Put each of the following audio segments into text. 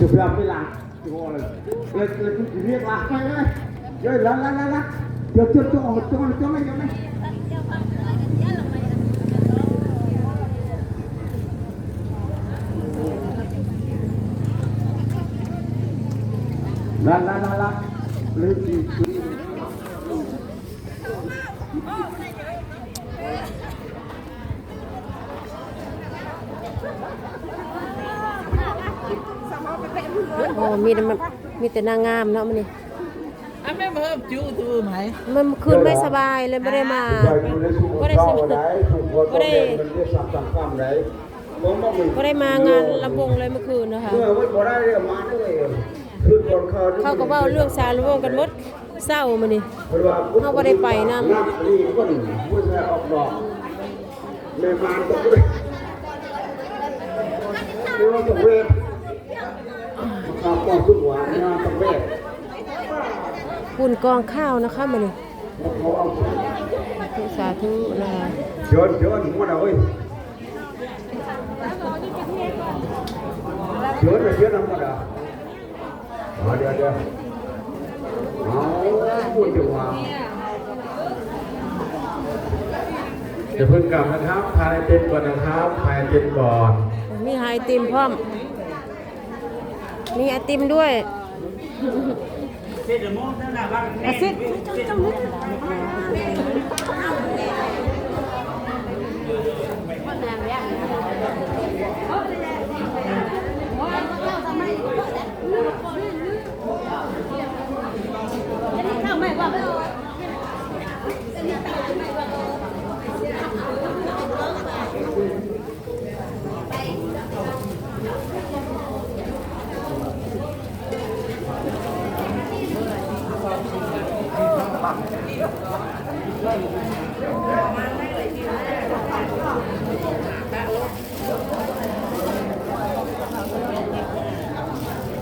chụp làm lên lên lên là là là chụp chỉ biết là cái này rồi là là là là chụp chụp cho họ cho cho này cho này. Là là là là lấy lên lên you. โอ้มีแต่มันมีแต่นางงามเนาะมันนี่ anh mới hôm chú tôi mày มันเมื่อคืนไม่สบายเลยไม่ได้มา rồi tôi lấy sụp Có đây rau xem- đấy sụp rau Có đây- mình đi sắm sắm sắm đấy có mà mình ก็ได้มางานลำวงเลยเมื่อคืนนะคะเมื่อวันบ่ได้เรื่องมาด้วยคือคนเขาเขาก็เว่าเรื่องสารลำวงกันหมดเศร้ามันนี่เพราะว่าเขาบ่ได้ไปนำนับนี่ก็ดีผู้ชายออกดอกแม่มาต้องด้วยเรื่องต้องเวท ข้าวต้องทุกวันงานต้องเวทคุณกองข้าวนะคะมันนี่เขาเอาสาธุนะคะเชิญเชิญหมดเอาเว้ยเชิญเลยเชิญหมดอะมาเดี๋ยวเดี๋ยวเอาพูดจังหวะจะเพิ่งกลับนะครับพายเต็มก่อนนะครับพายเต็มก่อน มีไอติมพร้อม มีไอติมด้วยอาซิด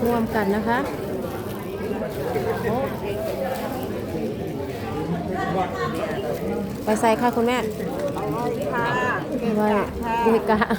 รวมกันนะคะไปใส่ค่ะคุณแม่ค่ะว่าบริการ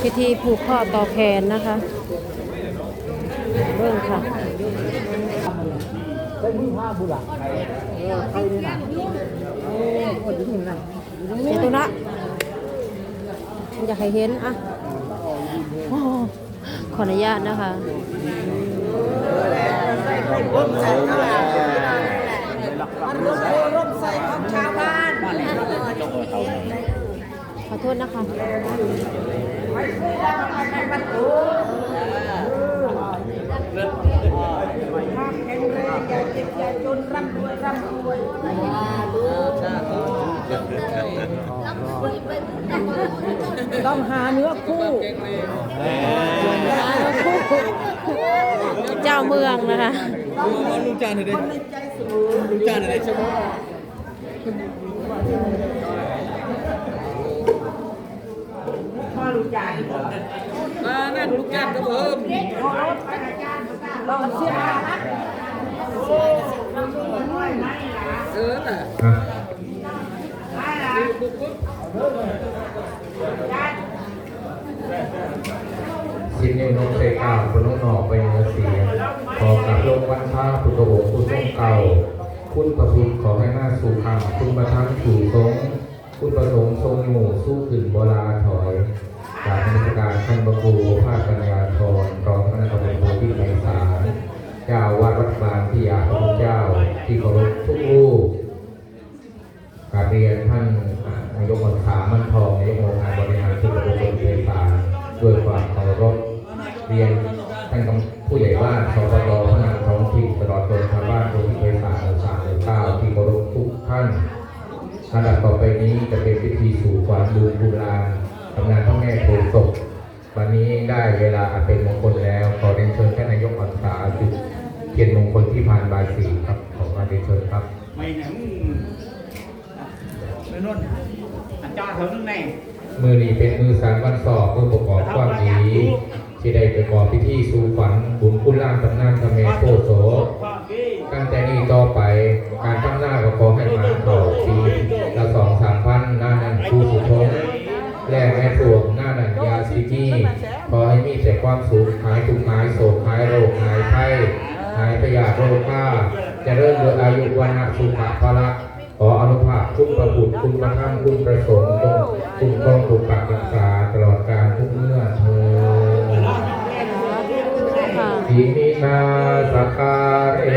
พิธีผูกข้อต่อแขนนะคะเบิ่งค่ะเดี๋ยวตัวนะอยากให้เห็นอะขออนุญาตนะคะขอ โทษนะคะต้องหาเนื้อคู่เจ้าเมืองนะคะลุงจานหน่อยดิลุงจานหน่อยดิใช่ไหม อ่านั่นลูกจ้านก็เพิ่มลองเสียเออน่ะชิ้นนี้น้องเซกาคุณน้องหนอกไปเนื้อเสียขอกับลงวันพระพุทธโขคุณต้องเก่า คุณประทุนขอให้หน้าสู่คำคุณประทังสู่ทรงคุณประสงค์ทรงหมู่สู้ขึ้นโบราถอย จากนิสการท่านประครูภาคปัญญาธรรองคณะกรรมการที่ไพศาลเจ้าวัดวัดบางที่อาพระเจ้าที่เคารพทุกรูปกราบเรียนท่านนายกองค์กามั่นทองนายกองค์การบริหารส่วนตำบลเทศาด้วยความเคารพเรียนท่านผู้ใหญ่บ้านสปตพนักท้องถิ่นตลอดจนชาวบ้านโดยที่เทศาหมู่สามหมู่เก้าที่เคารพทุกท่านลำดับต่อไปนี้จะเป็นพิธีสู่ขวัญบุญบุญลา กำนันพ่อแม่โพธิ์ศพวันนี้ได้เวลาอันเป็นมงคลแล้ว ขอเรียนเชิญท่านนายกอักษาจุดเทียนมงคลที่ผ่านบายสีครับ ขอการเรียนเชิญครับ ไม่หนังไม่นุ่นอาจารย์เถิงในมือนี้เป็นมือสารวันสอบมือประกอบความดีที่ได้ประกอบพิธีสู่ฝันบุญคุณล่างตำนานทำเมโพธิ์โสความดีตั้งแต่นี้ต่อไปการตั้งหน้าก็ขอให้มาต่อปีละสองสามพันหน้านั้นครูสุทงและแม่พวงหน้านันยาซิกี้ขอให้มี แต่ความสุขหายทุกข์หายโศกหายโรคหายไข้หายพยาธิโรคข้าเจะเริ่มเรืออายุวันนะสุขะพละขออนุภาพคุณประบุตรคุณประทังคุณประสงค์จงคุณกองถูกปักรักษาตลอดการทุกเมื่อเธอญค่ะทีมินาสกการเอ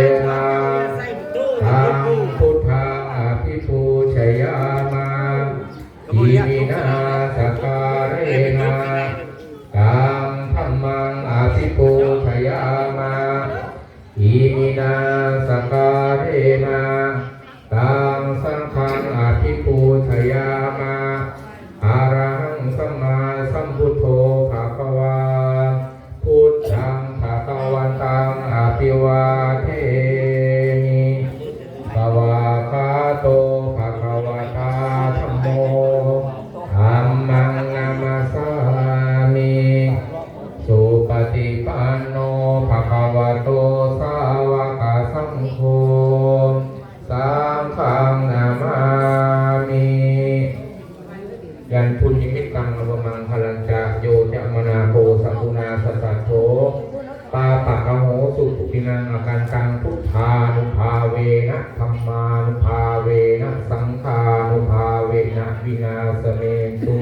อกันตังพุทธานุภาเวนะธรรมานุภาเวนะสังฆานุภาเวนะวินาสเมตุ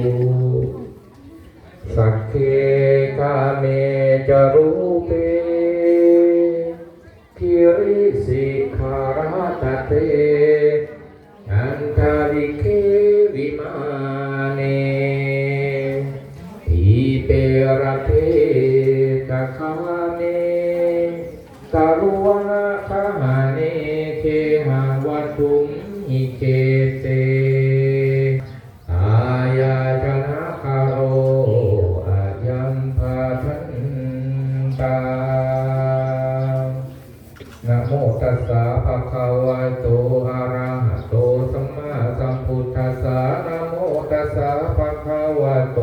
สักเคกาเมจรู ตัสสะภะคะวะโต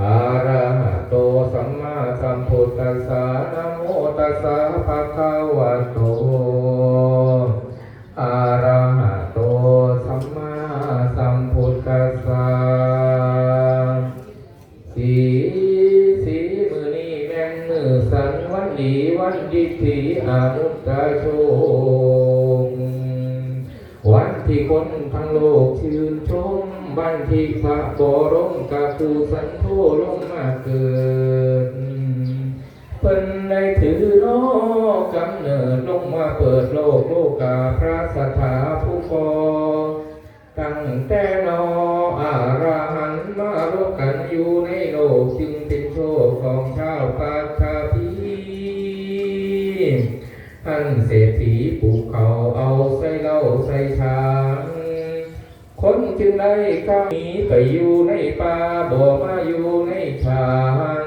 อะระหะโตสัมมาสัมพุทธัสสะนะโมตัสสะภะคะวะโตอะระหะโตสัมมาสัมพุทธัสสะสีสีมือนี้แม่งมือสันวันดีวันดีทีอามุตตาโช ที่คนทั้งโลกชื่นชมวันทีพระบรมกาคูสันโทลงมาเกิดเพิ่นได้ถือโลกกำเนิดลงมาเปิดโลกโลกาพระสถาผู้ฟอตั้งแต่นออาราหันมารวมกันอยู่ในโลกจึงเป็นโชคของชาวปาคา ท่านเศรษฐีปลูกเขาเอาใส่เหล้าใส่ชางคนจึงได้ข้าหนีไปอยู่ในป่าบ่มาอยู่ในชาง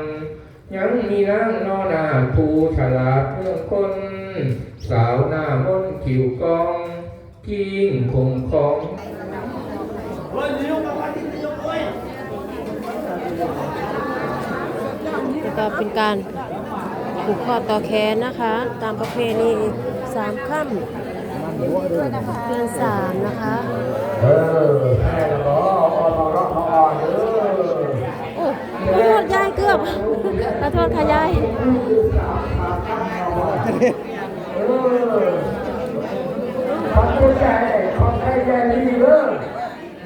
ยังมีนางนอนาผู้ฉลาดเรื่องคน สาวหน้ามนต์คิวกองกิ้งคงของเฮ้ยนายกมาวันนี้นายกเว้ยแล้วก็เป็นการ ผูกคอต่อแขนนะคะ ตามประเพณีสามค่ำเดือนสามนะคะเออแม่ละล้อออทอรอทอเอโอ้ขอโทษยายเกือบขอโทษค่ะยายเออขอบคุณใจขอบใจใจดีเด้อ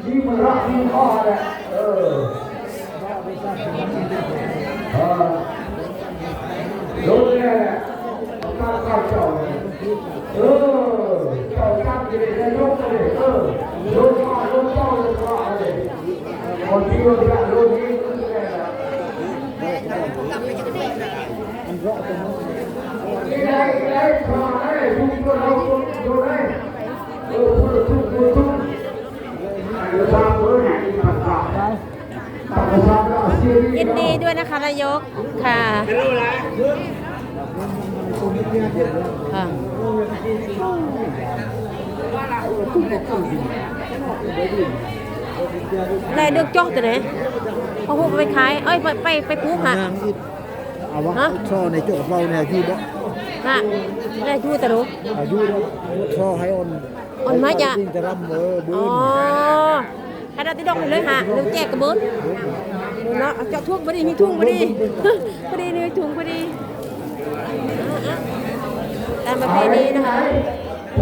ดีมันรักดีพ่อแหละเออเออรู้แล้วแหละ ข้าวข้าเจ้าเลยเออเจ้าจับอยู่ในโลกเลยเออโลกพ่อโลกเจ้าโลกพ่อเลยคนที่โลกละโลกนี้ก็แค่ละนี่ไงไอ้ขอไอ้ทุกคนเราทุกคนไอ้เออทุกทุกทุกทุกไอ้ตามเลยดีกันยินดีด้วยนะคะนายกค่ะ ค่ะได้เลือกจ้องตัวไหนเอาพวกไปขาย เอ้ยไปไปไปปลูกฮะนางอีเอาวะฮะช่อในโจกเราเนี่ยที่บ่ฮะได้ทูตะรุอายุช่อให้ออนออนมาจ้ะจริงจะรำเออบือ๋อนให้เราติดดอกไปเลยฮะเดี๋ยวแจกกระเบิดเนาะเอาเจาะทุ่งพอดีมีทุ่งพอดีพอดีมีถุงพอดีอะๆ ตามประเพณีนะคะ โ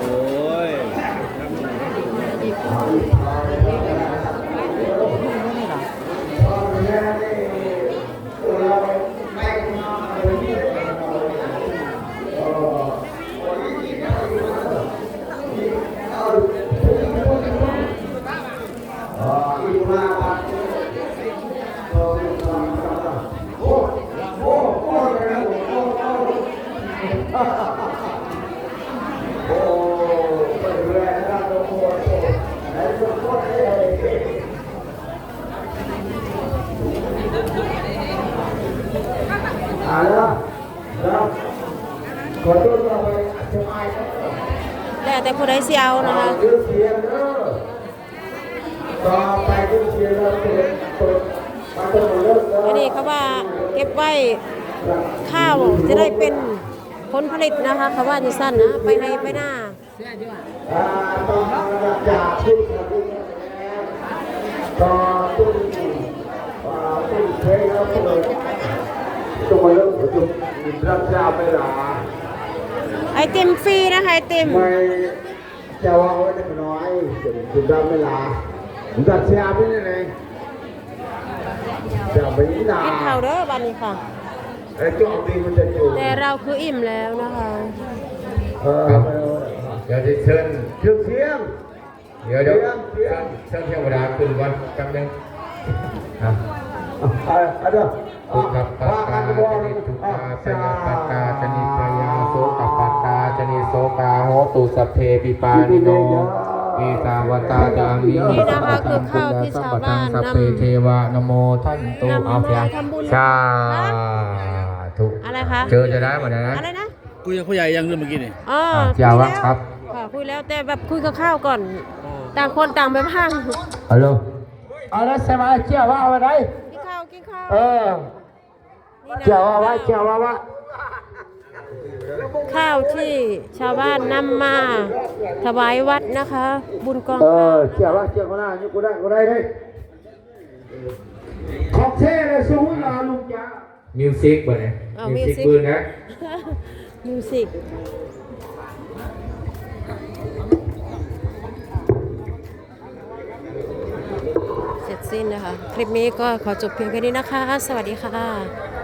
อ้ย อ่าแล้วแล้วขอโทษเราไปจะไป แล้วแต่ผู้ใดเสียวนะคะ ยืมเสียงเด้อต่อไปยืมเสียงเราเปิดเปิดม ได้เสียวนะคะอันนี้เขาว่าเก็บไว้ข้าวจะได้เป็นผลผลิตนะคะเขาว่าจะสั้นนะไปในไปหน้าไอติมฟรีนะคะไอติม จะว่าไว้ได้น้อยจุดรับไม่หลาผมจะเสียไปยังไงจะไปนี่นากินข้าวเด้อบันนี้ค่ะไอ้จุดดีมันจะจุดแต่เราคืออิ่มแล้วนะคะเออเดี๋ยวจะเชิญเชื่อเสียงเดี๋ยวเดี๋ยวเชิญเชิญเทวดาขึ้นวันจำหนึ่งอะอ่าอ่าเด้อทุกขปัตตาจนิทุกขาปยปัตตาจนิปยาโสกปัต ตาจนิโสกาโหตุสัพเพปิปานิโนเอตาวตาจามินี่นะคะคือข้าวที่ชาวบ้านสัพนำเพเทวะนโมท่านตุนำมาเอาเพียงทำบุญชาถูกอะไรคะเจอจะได้หมดนะอะไรนะกูยังผู้ใหญ่ยังเรื่องเมื่อกี้นี่อ๋ออะคุยาวแล้อะครับค่ะคุยแล้วแต่แบบคุยกับข้าวก่อน ต่างคนต่างไปพังฮัลโหลเอาละสมาเจ้าว่าอะไรกินข้าวกินข้าวเออนี่นะเจ้าว่าว่าเจ้าว่าว่า ข้าวที่ชาวบ้านนำมาถวายวัดนะคะ บุญกองเอข้าอวเชื่อว่าเชื่อคนหน้านี่กูได้กูได้เลยของเท่เลยสู้มาลุงจ้ามิวสิกบ่เนี่ยอ้าวมิวสิก music ปืนนะมิวสิกเสร็จสิ้นนะคะ คลิปนี้ก็ขอจบเพียงแค่นี้นะคะ สวัสดีค่ะ